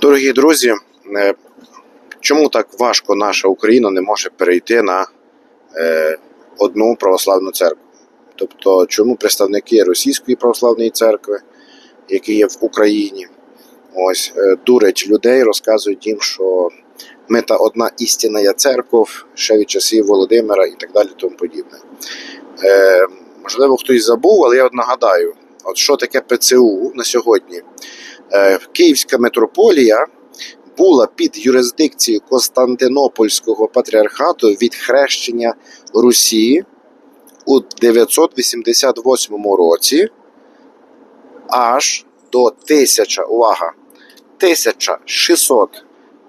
Дорогі друзі, е, чому так важко наша Україна не може перейти на е, одну православну церкву? Тобто, чому представники Російської православної церкви, які є в Україні, ось е, дурять людей, розказують їм, що ми та одна істинна є церков ще від часів Володимира і так далі, тому подібне. Можливо, хтось забув, але я от нагадаю, от що таке ПЦУ на сьогодні. Е, Київська митрополія була під юрисдикцією Константинопольського патріархату від хрещення Русі у 988 році аж до 1000, увага, 1600,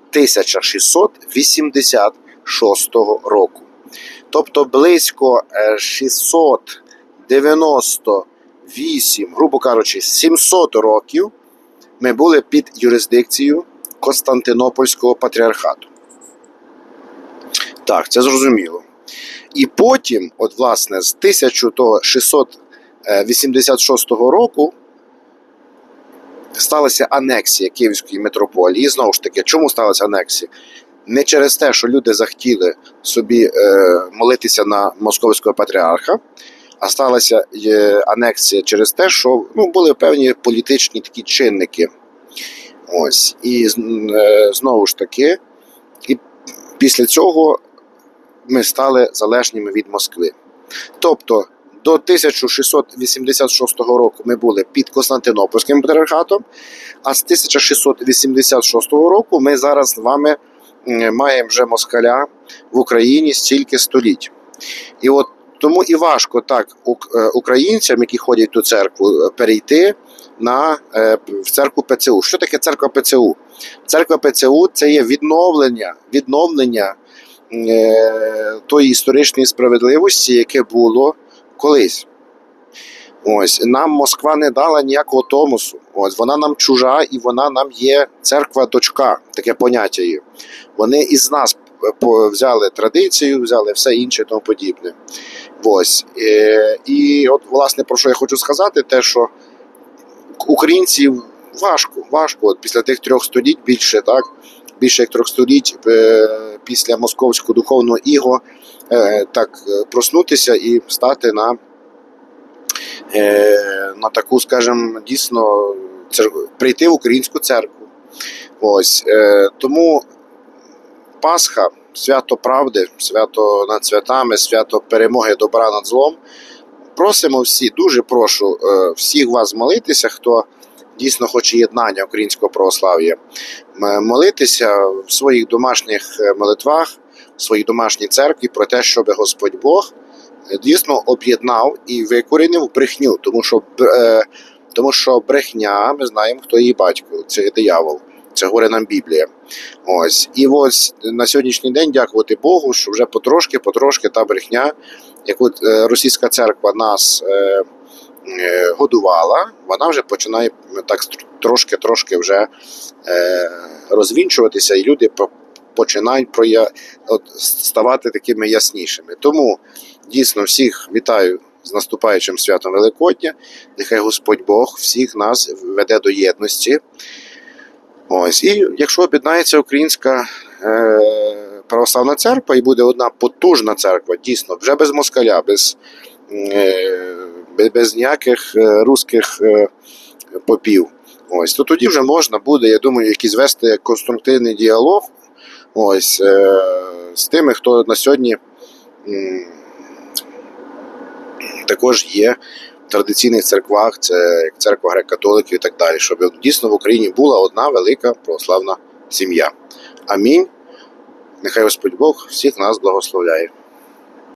1686 року. Тобто близько е, 698, грубо кажучи, 700 років ми були під юрисдикцією Константинопольського патріархату. Так, це зрозуміло. І потім, от власне, з 1686 року сталася анексія Київської митрополії. І Знову ж таки, чому сталася анексія? Не через те, що люди захотіли собі е, молитися на московського патріарха, а сталася е, анексія через те, що ну, були певні політичні такі чинники. Ось. І е, знову ж таки, і після цього ми стали залежніми від Москви. Тобто до 1686 року ми були під Константинопольським патріархатом, а з 1686 року ми зараз з вами маємо вже москаля в Україні стільки століть. І от тому і важко так е, українцям, які ходять до церкву, е, перейти на е, в церкву ПЦУ. Що таке церква ПЦУ? Церква ПЦУ це є відновлення, відновлення тої історичної справедливості, яке було колись. Ось нам Москва не дала ніякого томосу. Ось вона нам чужа і вона нам є церква-дочка, таке поняття є. Вони із нас взяли традицію, взяли все інше тому подібне. Ось. Е, І от, власне, про що я хочу сказати, те, що українців важко, важко. От після тих трьох століть більше, так, більше як трьох століть е, після московського духовного іго, е, так проснутися і стати на, на таку, скажімо, дійсно прийти в українську церкву. Ось тому Пасха, свято правди, свято над святами, свято перемоги добра над злом. Просимо всі, дуже прошу е, всіх вас молитися, хто дійсно хоче єднання українського православ'я, молитися в своїх домашніх е, молитвах, в своїй домашній церкві про те, щоб Господь Бог е, дійсно об'єднав і викорінив брехню, тому що, тому що брехня, ми знаємо, хто її батько, це диявол. Це говорить нам Біблія. Ось. І ось на сьогоднішній день, дякувати Богу, що вже потрошки, потрошки та брехня, яку е, російська церква нас е, е, годувала, вона вже починає так трошки-трошки вже розвінчуватися, і люди по- починають проя... от, ставати такими яснішими. Тому дійсно всіх вітаю з наступаючим святом Великодня. Нехай Господь Бог всіх нас веде до єдності. Ось, і якщо об'єднається українська е, православна церква і буде одна потужна церква, дійсно, вже без москаля, без, е, без, ніяких е, русських е, попів. Ось, то тоді вже можна буде, я думаю, якийсь вести конструктивний діалог ось, е, з тими, хто на сьогодні також є традиційних церквах, це як церква греко-католиків і так далі, щоб дійсно в Україні була одна велика православна сім'я. Амінь. Нехай Господь Бог всіх нас благословляє.